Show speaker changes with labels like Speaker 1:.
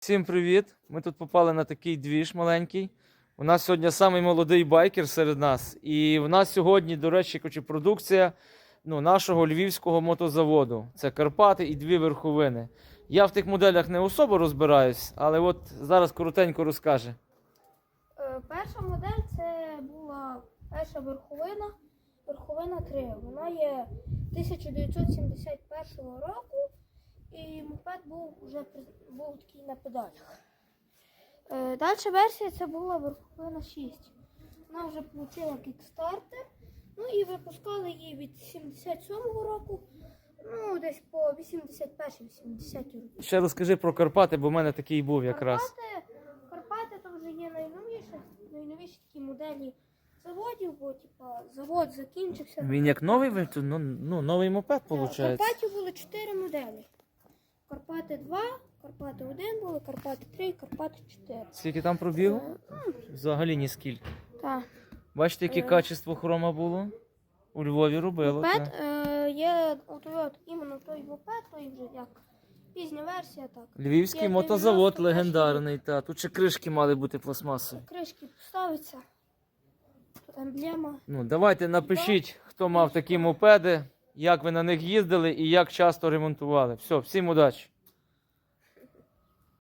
Speaker 1: Всім привіт! Ми тут попали на такий двіж маленький. У нас сьогодні самий молодий байкер серед нас. І в нас сьогодні, до речі, продукція ну, нашого львівського мотозаводу. Це Карпати і дві верховини. Я в тих моделях не особо розбираюсь, але от зараз коротенько розкаже.
Speaker 2: Е, Перша модель це була перша верховина, верховина 3. Вона є 1971 року, і мопед був вже був такий на педалях. Е, Дальша версія це була верховина 6. Вона вже отримала кікстартер. Ну і випускали її від 77-го року, ну десь по 81-80 роки.
Speaker 1: Ще розкажи про Карпати, бо в мене такий був якраз.
Speaker 2: Карпати, Карпати то вже є найновіші, найновіші такі моделі заводів, бо типа завод закінчився.
Speaker 1: Він як новий, ну, ну, новий мопед, виходить.
Speaker 2: Карпатів було 4 моделі. Карпати 2, Карпати 1 були, Карпати 3 Карпати 4.
Speaker 1: Скільки там пробігу? Взагалі ні скільки.
Speaker 2: Так.
Speaker 1: Бачите, яке
Speaker 2: Е.
Speaker 1: качество хрома було? У Львові робило.
Speaker 2: Мопед
Speaker 1: так.
Speaker 2: е, є у Toyota, іменно той мопед, той вже як пізня версія, так.
Speaker 1: Львівський
Speaker 2: Є
Speaker 1: мотозавод
Speaker 2: 91-й.
Speaker 1: легендарний. Та. Тут ще кришки мали бути пластмасові.
Speaker 2: Кришки поставиться. Тут емблема.
Speaker 1: Ну, давайте напишіть, хто мав такі мопеди, як ви на них їздили і як часто ремонтували. Все, всім удачі!